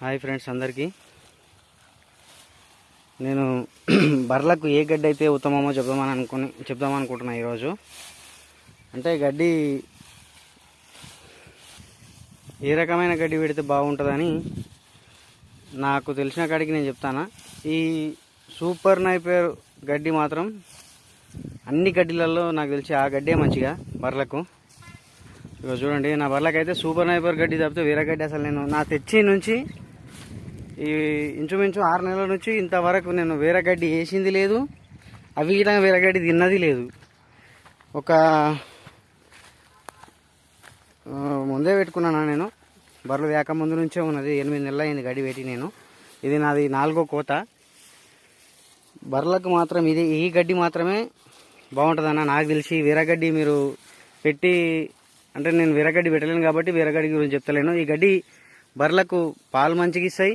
Hi friends అందరికీ. నేను బర్రెలకు ఏ గడ్డి అయితే ఉత్తమమో చెప్దామని అనుకుని చెప్దామనుకుంటున్నా ఈరోజు. అంటే గడ్డి ఏ రకమైన గడ్డి పెడితే బాగుంటుందని నాకు తెలిసిన కాడికి నేను చెప్తానా. ఈ సూపర్ నైపర్ గడ్డి మాత్రం అన్ని గడ్డిలలో నాకు తెలిసి ఆ గడ్డే మంచిగా బర్రెలకు. ఇక చూడండి నా బర్రెలకైతే సూపర్ నైపర్ గడ్డి తప్పితే వేరే గడ్డి అసలు నేను నా తెచ్చి నుంచి ఈ ఇంచుమించు ఆరు నెలల నుంచి ఇంతవరకు నేను వేరే గడ్డి వేసింది లేదు. అవి ఇలా వేరే గడ్డి తిన్నది లేదు. ఒక ముందే పెట్టుకున్నాను నేను. బర్రెలు వేక ముందు నుంచే ఉన్నది. ఎనిమిది నెలలు అయింది గడ్డి పెట్టి నేను. ఇది నాది నాలుగో కోత. బర్రెలకు మాత్రం ఇది ఈ గడ్డి మాత్రమే బాగుంటుందన్న నాకు తెలిసి. వీరగడ్డి మీరు పెట్టి అంటే నేను వీరగడ్డి పెట్టలేను కాబట్టి వీరగడ్డి గురించి చెప్తలేను. ఈ గడ్డి బర్రెలకు పాలు మంచిగా ఇస్తాయి.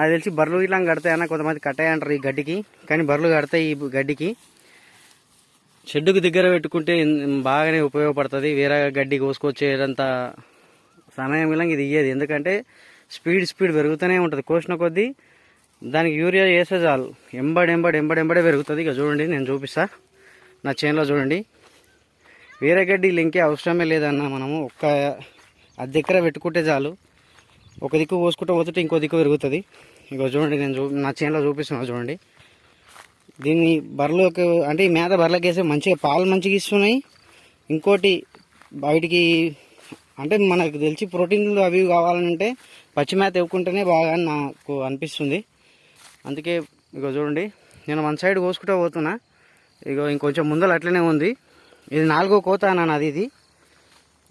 నాకు తెలిసి బర్రెలు ఇట్లా కడతాయన్న కొంతమంది కట్టాయి అంటారు ఈ గడ్డికి. కానీ బర్రెలు కడతాయి ఈ గడ్డికి. షెడ్డుకు దగ్గర పెట్టుకుంటే బాగానే ఉపయోగపడుతుంది. వేరే గడ్డి కోసుకొచ్చేదంత సమయం ఇలా ఇది ఇయ్యేది. ఎందుకంటే స్పీడ్ స్పీడ్ పెరుగుతూనే ఉంటుంది. కోసిన కొద్దీ దానికి యూరియా వేస్తే చాలు. ఎంబడి ఎంబడి ఎంబడి ఎంబడే పెరుగుతుంది. ఇక చూడండి నేను చూపిస్తా. నా చేనులో చూడండి. వేరే గడ్డి లింకే అవసరమే లేదన్న మనము ఒక్క అర్ధ పెట్టుకుంటే చాలు. ఒక దిక్కు పోసుకుంటూ పోతుంటే ఇంకో దిక్కు పెరుగుతుంది. ఇక చూడండి నేను చూ నా చేనులో చూపిస్తున్నా చూడండి. దీన్ని బర్రెలకు అంటే ఈ మేత బర్రెలకు వేస్తే మంచిగా పాలు మంచిగా ఇస్తున్నాయి. ఇంకోటి బయటికి అంటే మనకు తెలిసి ప్రోటీన్లు అవి కావాలంటే పచ్చి మేత ఇవ్వకుంటేనే బాగా అని నాకు అనిపిస్తుంది. అందుకే ఇక చూడండి నేను వన్ సైడ్ కోసుకుంటూ పోతున్నా. ఇక ఇంకొంచెం ముందర అట్లనే ఉంది. ఇది నాలుగో కోత అన్నాను అది ఇది.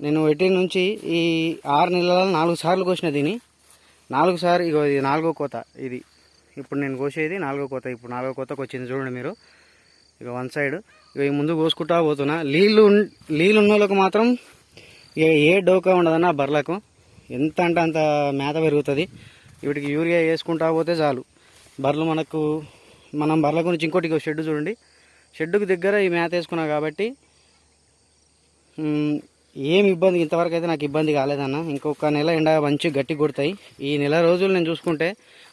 నేను ఎట్టి నుంచి ఈ ఆరు నెలల నాలుగు సార్లు కోసిన దీని. నాలుగు సార్లు ఇగో ఇది నాలుగో కోత ఇది. ఇప్పుడు నేను కోసేది నాలుగో కోత ఇప్పుడు నాలుగో కోతకు వచ్చింది చూడండి మీరు. ఇక వన్ సైడ్. ఇక ఈ ముందు కోసుకుంటా పోతున్నా. నీళ్ళు నీళ్ళు ఉన్న వాళ్ళకు మాత్రం ఇక ఏ డోకా ఉండదన్న బర్లకు. ఎంత అంటే అంత మేత పెరుగుతుంది. వీటికి యూరియా వేసుకుంటా పోతే చాలు. బర్రెలు మనకు మనం బర్రెల గురించి ఇంకోటి షెడ్ చూడండి. షెడ్డుకు దగ్గర ఈ మేత వేసుకున్నా కాబట్టి ఏం ఇబ్బంది ఇంతవరకు అయితే నాకు ఇబ్బంది కాలేదన్న. ఇంకొక నెల ఎండ మంచి గట్టి కొడతాయి. ఈ నెల రోజులు నేను చూసుకుంటే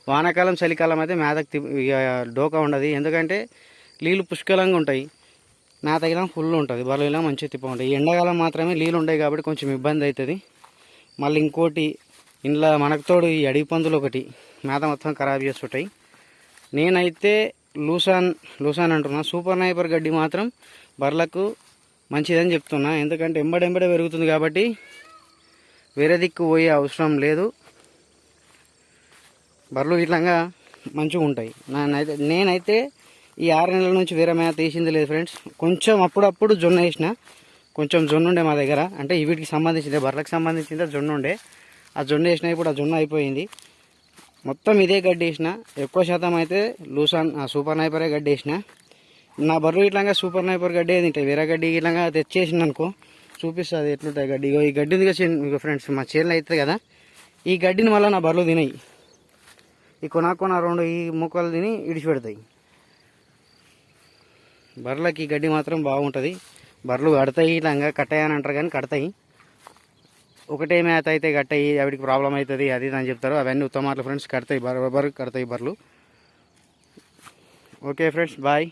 వానాకాలం చలికాలం అయితే మేతకు డోకా ఉండదు. ఎందుకంటే నీళ్ళు పుష్కలంగా ఉంటాయి. మేత ఇలా ఫుల్ ఉంటుంది. బలం ఇలా మంచిగా తిప్ప ఉంటాయి. ఎండాకాలం మాత్రమే నీళ్ళు ఉంటాయి కాబట్టి కొంచెం ఇబ్బంది అవుతుంది మళ్ళీ ఇంకోటి ఇంట్లో మనకు తోడు ఈ అడవి పందులు ఒకటి మేత మొత్తం ఖరాబ్ చేస్తుంటాయి. నేనైతే లూసాన్ లూసాన్ అంటున్నా. సూపర్ నైపర్ గడ్డి మాత్రం బర్లకు మంచిదని చెప్తున్నా. ఎందుకంటే ఎంబడెంబడే పెరుగుతుంది కాబట్టి వేరే దిక్కు పోయే అవసరం లేదు. బర్రెలు ఇట్లాగా మంచిగా ఉంటాయి. నేనైతే నేనైతే ఈ ఆరు నెలల నుంచి వేరే మేత తీసింది లేదు ఫ్రెండ్స్. కొంచెం అప్పుడప్పుడు జొన్న వేసిన కొంచెం జొన్న ఉండే మా దగ్గర. అంటే వీటికి సంబంధించిందే బర్రెలకు సంబంధించిందే జొన్న ఉండే. ఆ జొన్న వేసిన ఇప్పుడు ఆ జొన్న అయిపోయింది. మొత్తం ఇదే గడ్డి వేసిన ఎక్కువ శాతం అయితే లూసాన్ ఆ సూపర్ నైపరే గడ్డి వేసిన. నా బర్రెలు ఇట్లాగా సూపర్ నైపర్ గడ్డి తింటాయి వేరే గడ్డి ఇట్లాగా తెచ్చేసింది అనుకో చూపిస్తుంది ఎట్లుంటాయి గడ్డి. ఇగో ఈ గడ్డి ఉంది ఫ్రెండ్స్ మా చేనులో అవుతుంది కదా. ఈ గడ్డిని మళ్ళీ నా బర్రెలు తినాయి. ఈ కొన కొన రెండు ఈ మొక్కలు తిని ఇడిచిపెడతాయి. బర్రెలకి ఈ గడ్డి మాత్రం బాగుంటుంది. బర్రెలు కడతాయి ఇట్లాగా కట్టాయని అని అంటారు కానీ కడతాయి. ఒకటే మేత అయితే కట్టాయి ఆవిడికి ప్రాబ్లం అవుతుంది అది అని చెప్తారు. అవన్నీ ఉత్తమార్లు ఫ్రెండ్స్ కడతాయి బర్రె బర్రె కడతాయి బర్రెలు. Okay friends bye